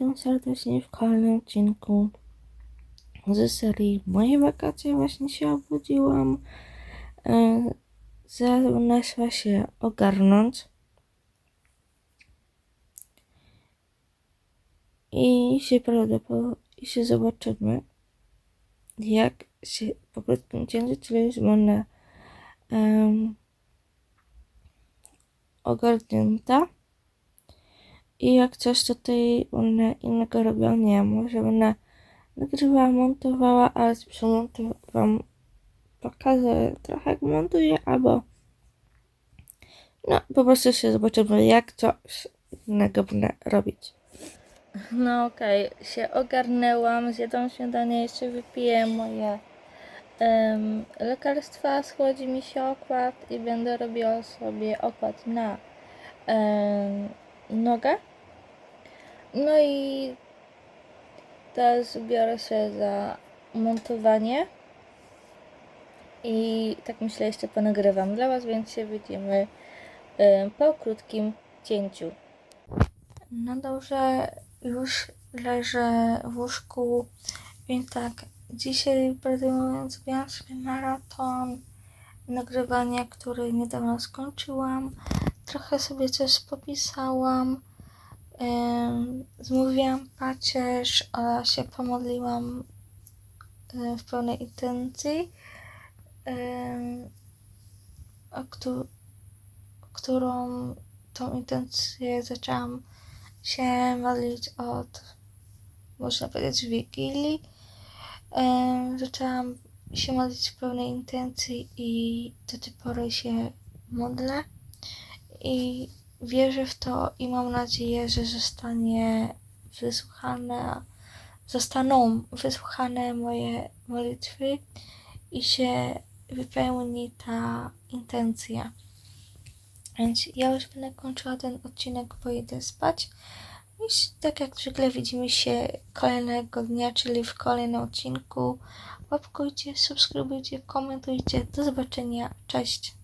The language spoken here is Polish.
witam serdecznie w kolejnym odcinku ze serii Moje wakacje. Właśnie się obudziłam. E, Zaneszła się ogarnąć. I się prawdopodobnie i się zobaczymy, jak się po krótkim cięciu, czyli już będę um, ogarnięta. I jak coś tutaj będę innego robiła, nie wiem, może będę nagrywała, montowała, ale to wam pokażę trochę jak montuję, albo no po prostu się zobaczymy jak coś innego będę robić. No okej, się ogarnęłam, zjadłam śniadanie, jeszcze wypiję moje em, lekarstwa, schodzi mi się okład i będę robiła sobie okład na em, nogę. No i teraz biorę się za montowanie. I tak myślę, jeszcze ponagrywam dla Was, więc się widzimy po krótkim cięciu. No dobrze, już leżę w łóżku, więc tak, dzisiaj mówiąc miałam sobie maraton nagrywania, który niedawno skończyłam. Trochę sobie coś popisałam, zmówiłam pacierz oraz się pomodliłam em, w pełnej intencji, którą tą intencję zaczęłam się modlić od, można powiedzieć, Wigilii. Zaczęłam się modlić w pełnej intencji i do tej pory się modlę. I wierzę w to i mam nadzieję, że zostanie wysłuchane, zostaną wysłuchane moje modlitwy i się wypełni ta intencja. Więc ja już będę kończyła ten odcinek, bo idę spać. I tak jak zwykle widzimy się kolejnego dnia, czyli w kolejnym odcinku. Łapkujcie, subskrybujcie, komentujcie. Do zobaczenia. Cześć.